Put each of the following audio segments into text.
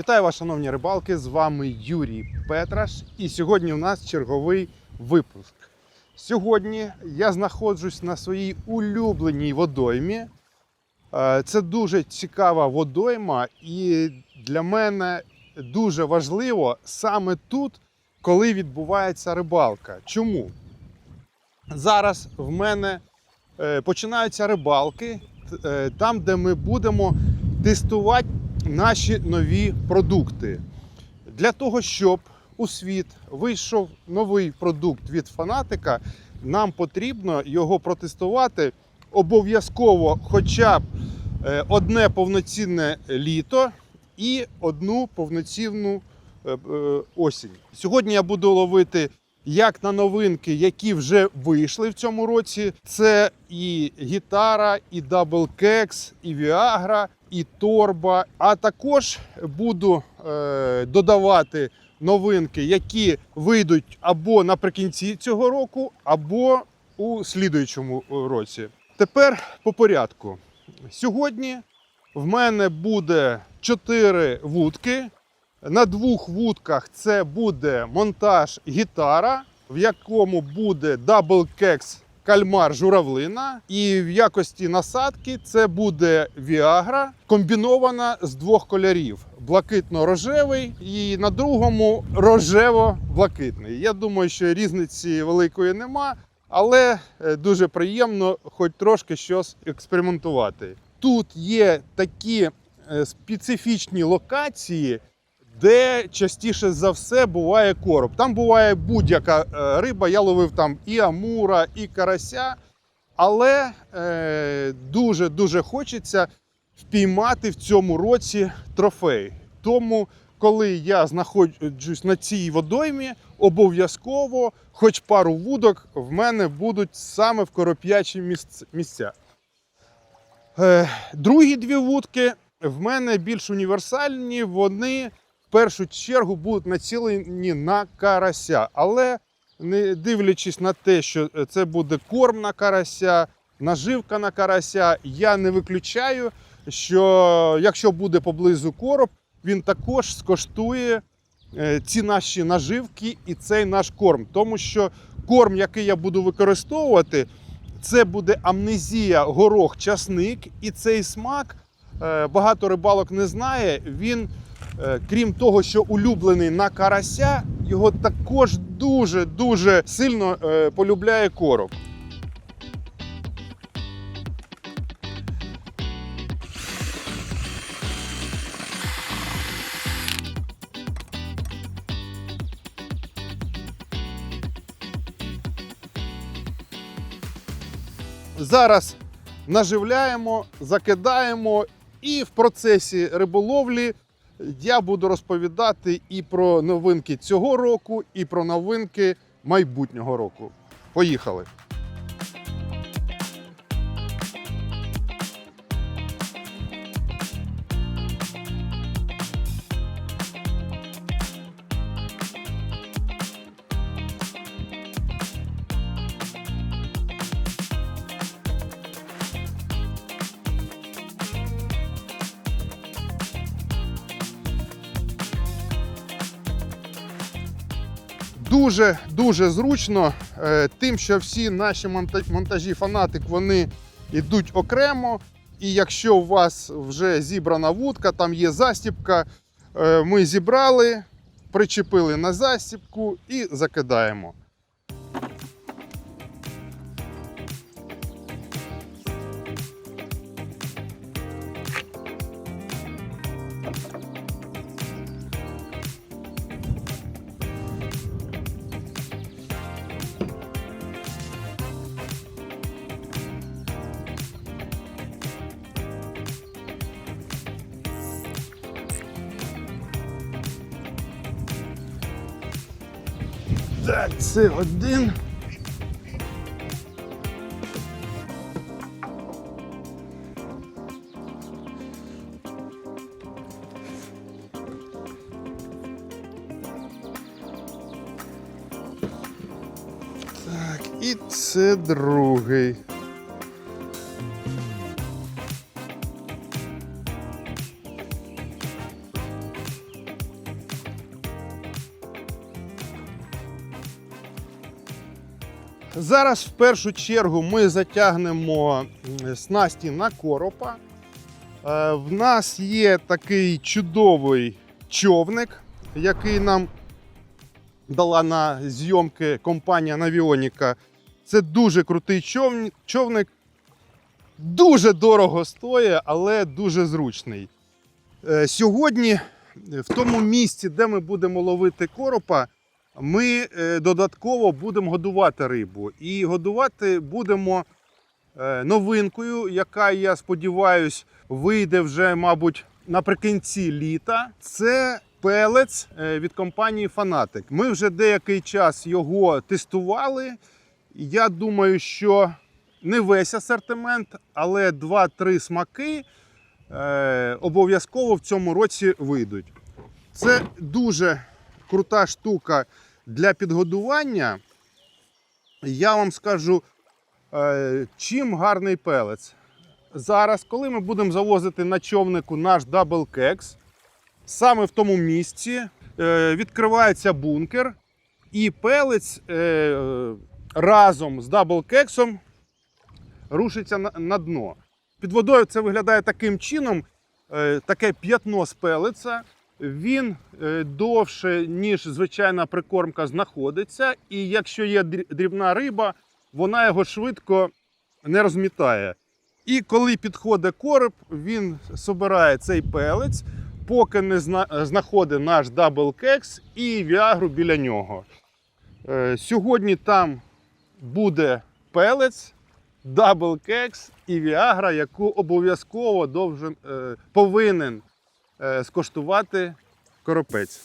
Вітаю вас, шановні рибалки! З вами Юрій Петраш. І сьогодні у нас черговий випуск. Сьогодні я знаходжусь на своїй улюбленій водоймі. Е, Це дуже цікава водойма, і для мене дуже важливо саме тут, коли відбувається рибалка. Чому? Зараз в мене е, починаються рибалки, е, там, де ми будемо тестувати наші нові продукти. Для того, щоб у світ вийшов новий продукт від фанатика, нам потрібно його протестувати обов'язково хоча б е, одне повноцінне літо і одну повноцінну е, е, осінь. Сьогодні я буду ловити як на новинки, які вже вийшли в цьому році. Це і гітара, і Kex, і Viagra, і Торба. А також буду е, додавати новинки, які вийдуть або наприкінці цього року, або у слідуючому е, році. Тепер по порядку. Сьогодні в мене буде 4 вудки. На двох вудках це буде монтаж гітара, в якому буде Double Kex кальмар журавлина. І в якості насадки це буде Viagra, комбінована з двох кольорів: блакитно-рожевий і на другому рожево-блакитний. Я думаю, що різниці великої нема, але е, дуже приємно хоч трошки щось експериментувати. Тут є такі е, специфічні локації, де частіше за все буває короб. Там буває будь-яка е, риба. Я ловив там і амура, і карася. Але е, дуже дуже хочеться впіймати в цьому році трофей. Тому, коли я знаходжусь на цій водоймі, обов'язково, хоч пару вудок, в мене будуть саме в короп'ячі місця. Е, другі дві вудки в мене більш універсальні. Вони першу чергу будуть націлені на карася. Але не дивлячись на те, що це буде корм на карася, наживка на карася, я не виключаю, що якщо буде поблизу короб, він також скоштує е, ці наші наживки і цей наш корм. Тому що корм, який я буду використовувати, це буде амнезія, горох, часник, і цей смак е, багато рибалок не знає. Він, е, крім того, що улюблений на карася, його також дуже дуже сильно е, полюбляє короб. Зараз наживляємо, закидаємо, і в процесі риболовлі я буду розповідати і про новинки цього року, і про новинки майбутнього року. Поїхали! Дуже дуже зручно, е, тим, що всі наші монтажі фанатик вони йдуть окремо. І якщо у вас вже зібрана вудка, там є застіпка, е, ми зібрали, причепили на застіпку і закидаємо. Так, це один. Так, і це другий. Зараз в першу чергу ми затягнемо снасті на коропа. Е, В нас є такий чудовий човник, який нам дала на зйомки компанія Навіоніка. Це дуже крутий човник. Дуже дорого стоїть, але дуже зручний. Е, Сьогодні, е, в тому місці, де ми будемо ловити коропа, ми е, додатково будемо годувати рибу. І годувати будемо е, новинкою, яка, я сподіваюся, вийде вже, мабуть, наприкінці літа. Це пелець е, від компанії Fanatic. Ми вже деякий час його тестували. Я думаю, що не весь асортимент, але 2-3 смаки обов'язково в цьому році вийдуть. Це дуже крута штука для підгодування. Я вам скажу, е, чим гарний пелець. Зараз, коли ми будемо завозити на човнику наш дабл кекс, саме в тому місці е, відкривається бункер, і пелець е, разом з дабл кексом рушиться на, дно. Під водою це виглядає таким чином: таке п'ятно з пелиця. Він е, довше, ніж звичайна прикормка, знаходиться. І якщо є дрібна риба, вона його швидко не розмітає. І коли підходить короб, він собирає цей пелець, поки не знаходить наш дабл кекс і віагру біля нього. Е, Сьогодні там буде пелець, дабл кекс і віагра, яку обов'язково е, повинен скоштувати коропець.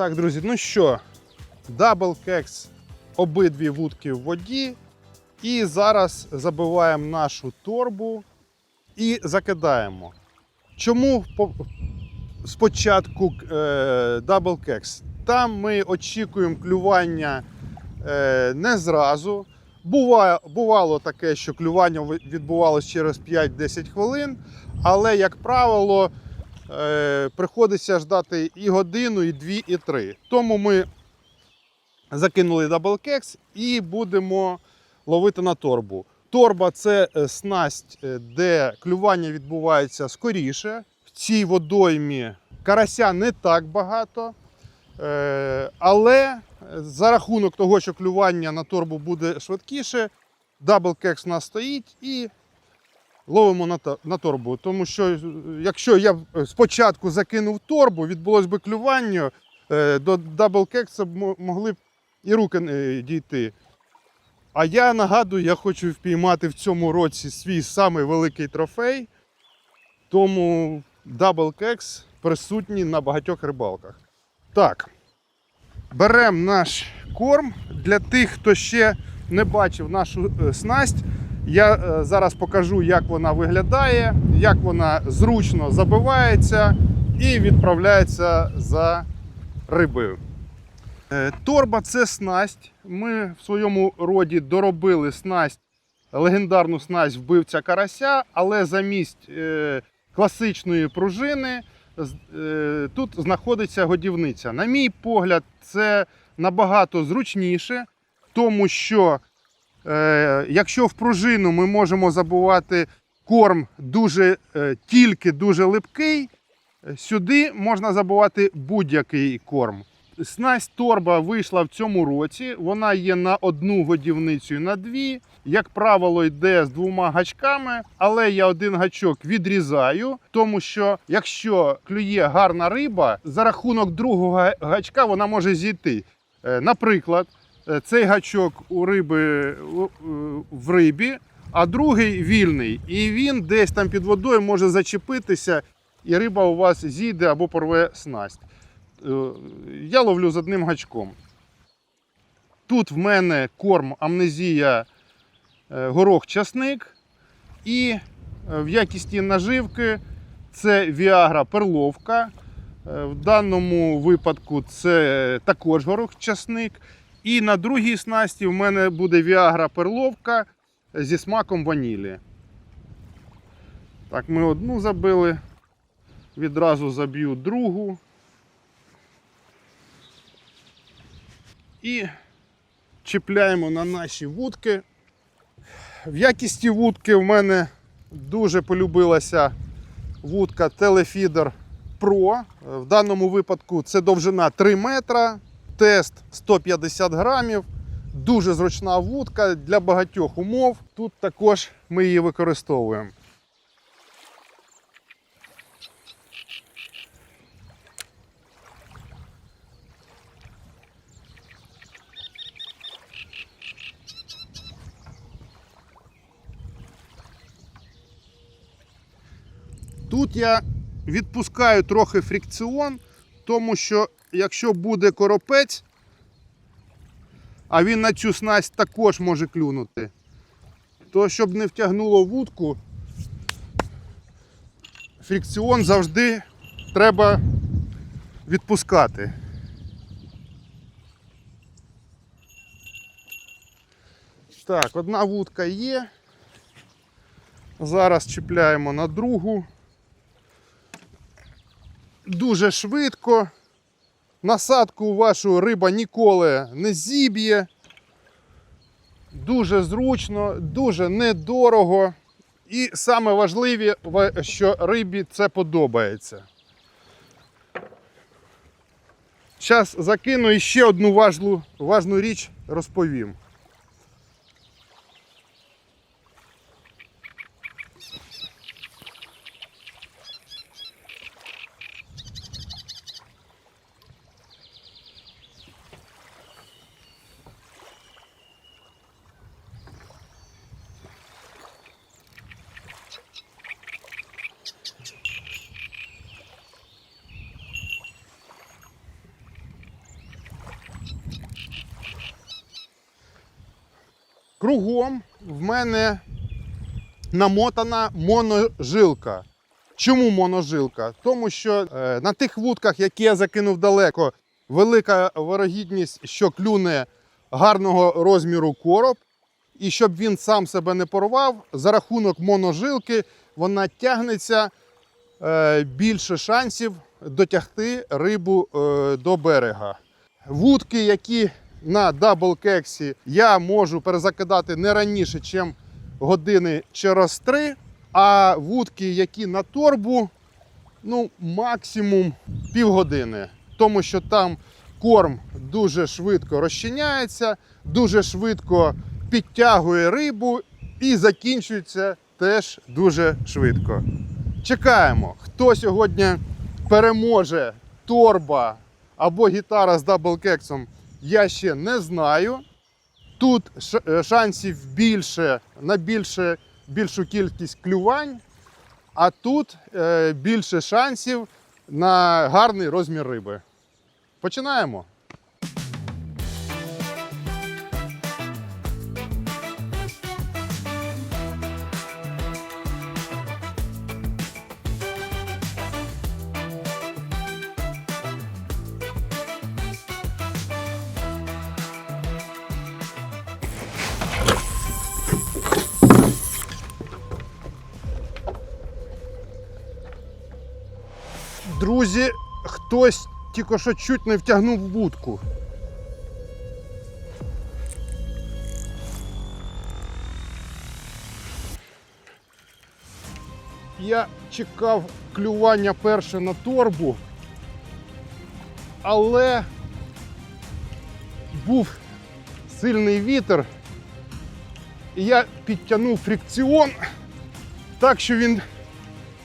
Так, друзі, ну що, дабл кекс, обидві вудки в воді. І зараз забиваємо нашу торбу і закидаємо. Чому спочатку е, дабл кекс? Там ми очікуємо клювання е, не зразу. Бувало таке, що клювання відбувалося через 5-10 хвилин, але, як правило, е, приходиться ждати і годину, і дві, і три. Тому ми закинули даблкекс і будемо ловити на торбу. Торба це е, снасть, е, де клювання відбувається скоріше. В цій водоймі карася не так багато. Е, Але за рахунок того, що клювання на торбу буде швидкіше, даблкекс у нас стоїть і ловимо на, на торбу. Тому що е, якщо я е, спочатку закинув торбу, відбулось би клювання, е, до даблкекса могли б і руки дійти. А я нагадую, я хочу впіймати в цьому році свій самий великий трофей. Тому даблкекс присутній на багатьох рибалках. Так, беремо наш корм. Для тих, хто ще не бачив нашу снасть, я е, зараз покажу, як вона виглядає, як вона зручно забивається і відправляється за рибою. Е, Торба це снасть. Ми в своєму роді доробили снасть, легендарну снасть вбивця карася, але замість е, класичної пружини тут знаходиться годівниця. На мій погляд, це набагато зручніше, тому що якщо в пружину ми можемо забувати корм дуже, е, тільки дуже липкий, е, сюди можна забувати будь-який корм. Снасть торба вийшла в цьому році. Вона є на одну годівницю і на дві. Як правило, йде з двома гачками, але я один гачок відрізаю, тому що якщо клює гарна риба, за рахунок другого гачка вона може зійти. Е, Наприклад, е, цей гачок у риби е, в рибі, а другий вільний. І він десь там під водою може зачепитися, і риба у вас зійде або порве снасть. Е, Я ловлю з одним гачком. Тут в мене корм амнезія е, горох часник. І е, в якісті наживки це Viagra перловка. Е, В даному випадку це також горох часник. І на другій снасті в мене буде Viagra перловка зі смаком ванілі. Так, ми одну забили. Відразу заб'ю другу. І чіпляємо на наші вудки. В якісті вудки в мене дуже полюбилася вудка Телефідер Pro. В даному випадку це довжина 3 метра, тест 150 грамів. Дуже зручна вудка для багатьох умов. Тут також ми її використовуємо. Тут я відпускаю трохи фрикціон, тому що якщо буде коропець, а він на цю снасть також може клюнути, то щоб не втягнуло вудку, фрикціон завжди треба відпускати. Так, одна вудка є. Зараз чіпляємо на другу. Дуже швидко. Насадку вашу риба ніколи не зіб'є. Дуже зручно, дуже недорого. І саме важливе, що рибі це подобається. Зараз закину і ще одну важну, важну річ розповім. Кругом в мене намотана моножилка. Чому моножилка? Тому що е, на тих вудках, які я закинув далеко, велика вирогідність, що клюне гарного розміру короб. І щоб він сам себе не порвав, за рахунок моножилки вона тягнеться е, більше шансів дотягти рибу е, до берега. Вудки, які на даблкексі я можу перезакидати не раніше, ніж години через три. А вудки, які на торбу, ну, максимум півгодини. Тому що там корм дуже швидко розчиняється, дуже швидко підтягує рибу і закінчується теж дуже швидко. Чекаємо, хто сьогодні переможе торба або гітара з даблкексом, я ще не знаю. Тут е, шансів більше на більше, більшу кількість клювань, а тут е, більше шансів на гарний розмір риби. Починаємо. Друзі, хтось тільки що чуть не втягнув вудку. Я чекав клювання перше на торбу, але був сильний вітер, і я підтягнув фрикціон так, що він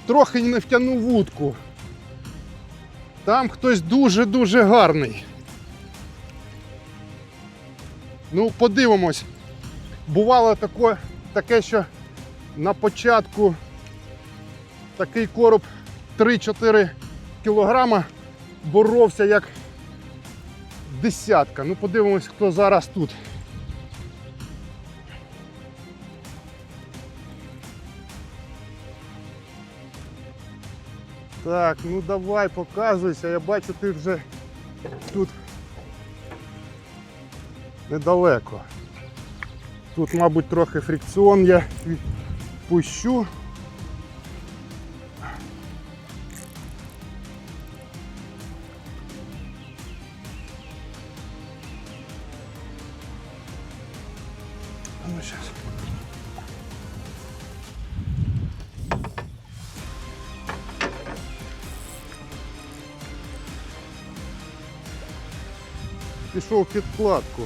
трохи не втягнув вудку. Там хтось дуже-дуже гарний. Ну, подивимось. Бувало таке, таке, що на початку такий короб 3-4 кілограма боровся як десятка. Ну, подивимось, хто зараз тут. Так, ну давай, показуйся. Я бачу, ти вже тут недалеко. Тут, мабуть, трохи фрикціон я пущу. Ну, сейчас. Пішов в підкладку.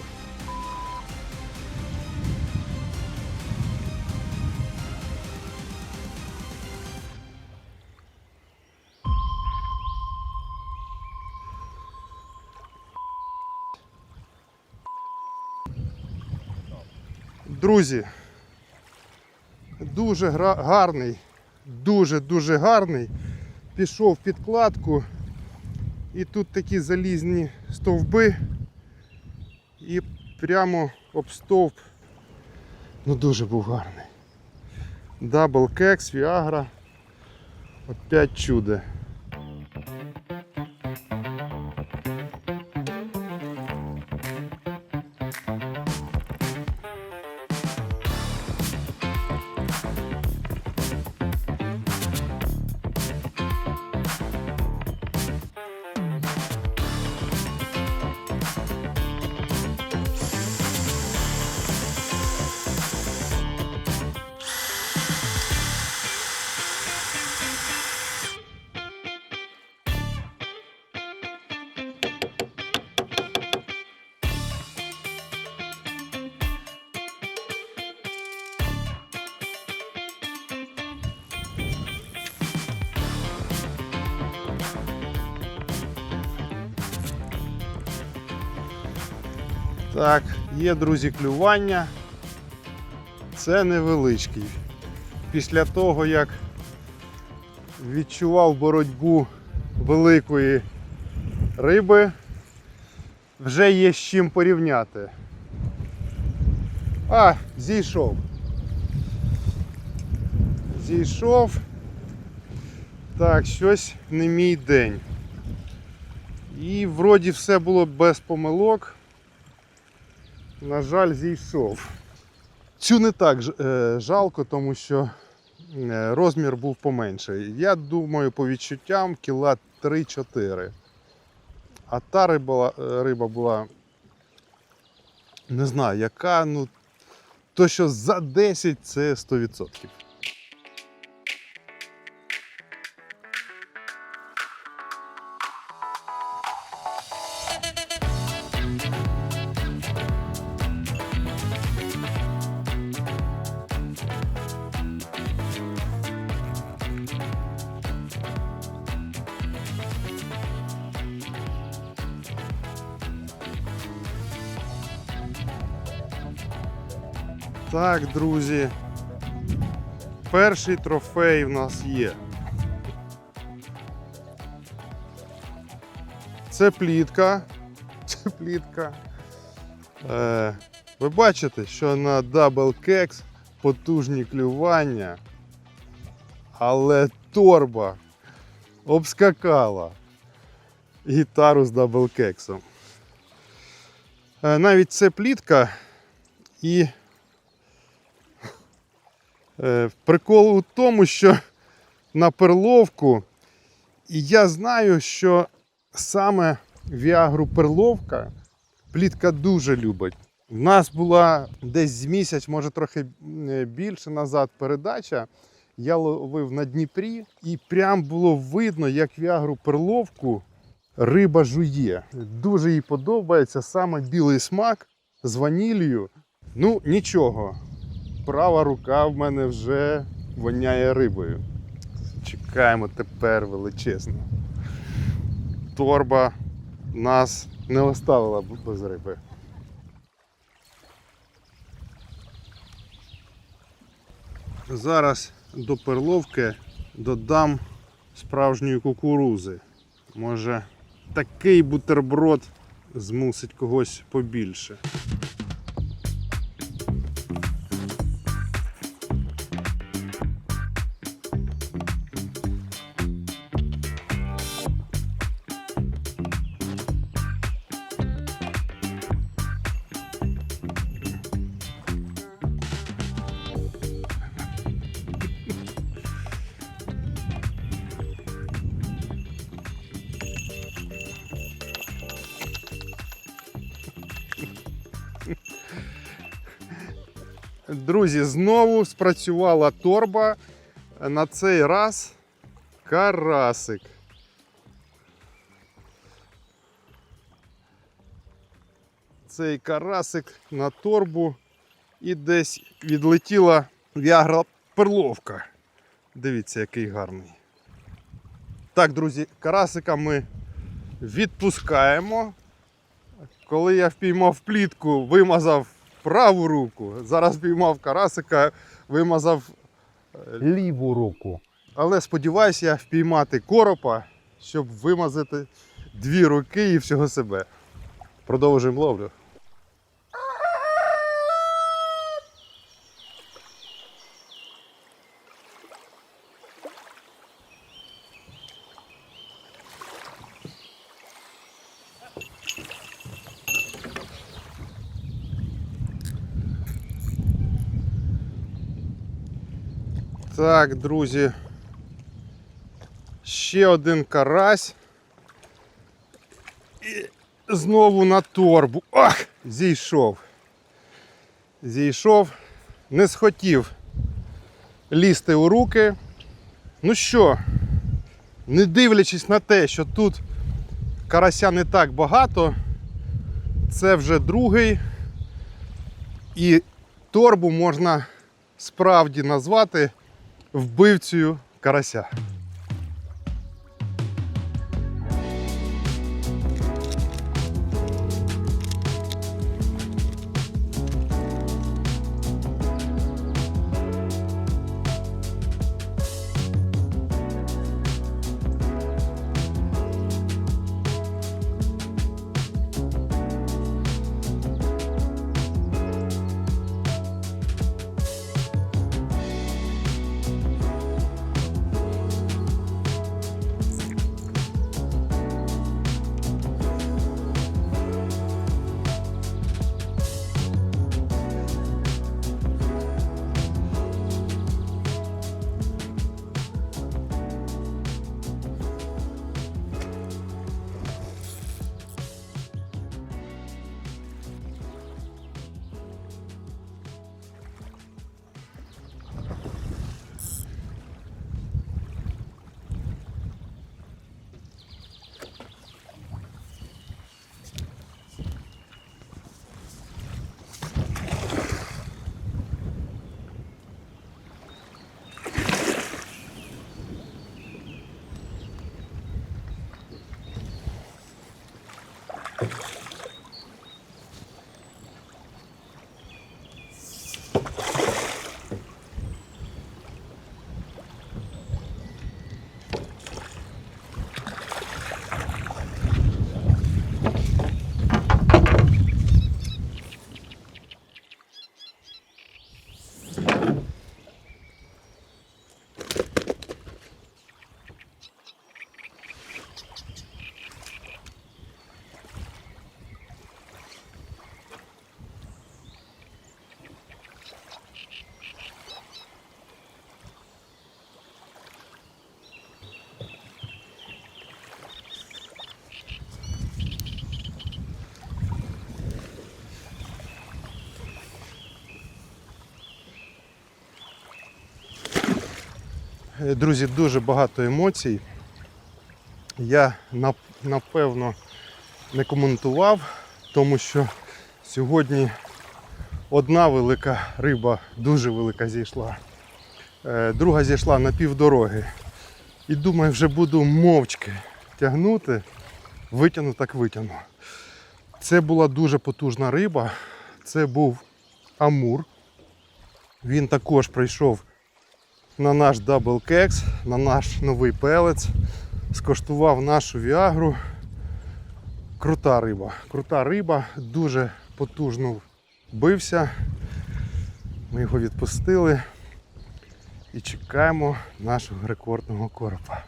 Друзі, дуже гарний, дуже-дуже гарний. Пішов підкладку. І тут такі залізні стовби. Прямо об стовп. Ну дуже був гарний. Дабл кекс, Віагра. Опять чудо. Так, є, друзі, клювання. Це невеличкий. Після того, як відчував боротьбу великої риби, вже є з чим порівняти. А, зійшов. Зійшов. Так, щось не мій день. І вроді все було без помилок. На жаль, зійшов. Цю не так е, жалко, тому що е, розмір був поменший. Я думаю, по відчуттям кіла 3-4. А та риба, е, риба була, не знаю, яка, ну, то що за 10 це 100%. Так, друзі. Перший трофей в нас є. Це плітка. Це плітка. Е, ви бачите, що на Double Kex потужні клювання, але торба обскакала гітару з Double. Е, навіть це плітка і Прикол у тому, що на перловку, і я знаю, що саме Віагру перловка плітка дуже любить. У нас була десь з місяць, може трохи е, більше назад передача. Я ловив на Дніпрі, і прям було видно, як Віагру перловку риба жує. Дуже їй подобається саме білий смак з ванілью. Ну, нічого. Права рука в мене вже воняє рибою. Чекаємо тепер величезно. Торба нас не оставила без риби. Зараз до перловки додам справжньої кукурузи. Може, такий бутерброд змусить когось побільше. Друзі, знову спрацювала торба. На цей раз карасик. Цей карасик на торбу і десь відлетіла вягра перловка. Дивіться, який гарний. Так, друзі, карасика ми відпускаємо. Коли я впіймав плітку, вимазав праву руку. Зараз піймав карасика, вимазав. ліву руку. Але сподіваюся я впіймати коропа, щоб вимазати дві руки і всього себе. Продовжуємо ловлю. Так, друзі. Ще один карась. І знову на торбу. Ах! Зійшов. Зійшов. Не схотів лізти у руки. Ну що, не дивлячись на те, що тут карася не так багато, це вже другий. І торбу можна справді назвати вбивцею карася. Друзі, дуже багато емоцій. я напевно не коментував, тому що сьогодні одна велика риба, дуже велика зійшла. Е, Друга зійшла на півдороги. І думаю, вже буду мовчки тягнути, витягну так витягну. Це була дуже потужна риба. Це був Амур. Він також прийшов на наш дабл кекс, на наш новий пелець, скоштував нашу віагру. Крута риба. Крута риба, дуже потужно бився. Ми його відпустили і чекаємо нашого рекордного коропа.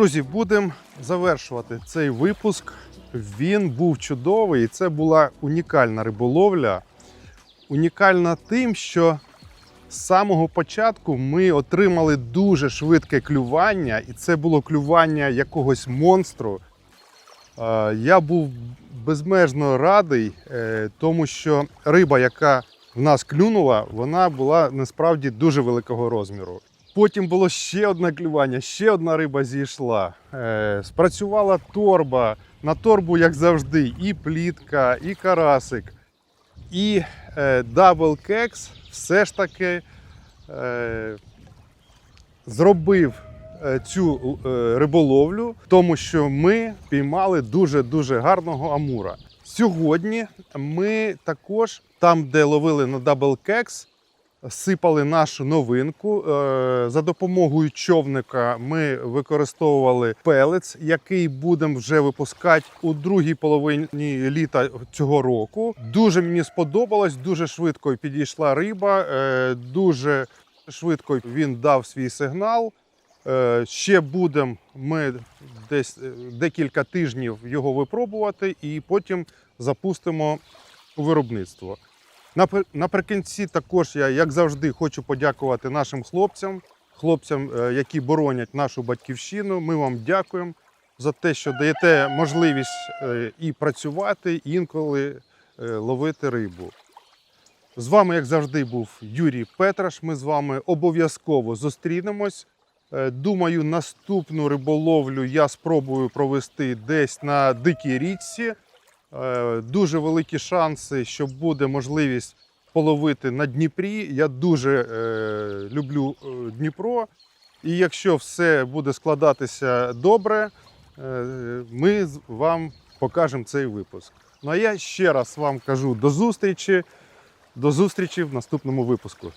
Друзі, будемо завершувати цей випуск. Він був чудовий, і це була унікальна риболовля. Унікальна тим, що з самого початку ми отримали дуже швидке клювання, і це було клювання якогось монстру. Е, Я був безмежно радий, е, тому що риба, яка в нас клюнула, вона була насправді дуже великого розміру. Потім було ще одне клювання, ще одна риба зійшла. Е, спрацювала торба. На торбу, як завжди, і плітка, і карасик. І е, дабл кекс все ж таки е, зробив е, цю е, риболовлю, тому що ми піймали дуже-дуже гарного амура. Сьогодні ми також там, де ловили на дабл кекс, сипали нашу новинку. Е, За допомогою човника ми використовували пелець, який будемо вже випускати у другій половині літа цього року. Дуже мені сподобалось, дуже швидко підійшла риба, е, дуже швидко він дав свій сигнал. Е, Ще будемо ми десь декілька тижнів його випробувати і потім запустимо у виробництво. Напр- Наприкінці також я, як завжди, хочу подякувати нашим хлопцям, хлопцям, е, які боронять нашу батьківщину. Ми вам дякуємо за те, що даєте можливість е, і працювати, і інколи е, ловити рибу. З вами, як завжди, був Юрій Петраш. Ми з вами обов'язково зустрінемось. Думаю, наступну риболовлю я спробую провести десь на дикій річці. Е, Дуже великі шанси, що буде можливість половити на Дніпрі. Я дуже е, люблю е, Дніпро. І якщо все буде складатися добре, ми вам покажемо цей випуск. Ну а я ще раз вам кажу до зустрічі. До зустрічі в наступному випуску.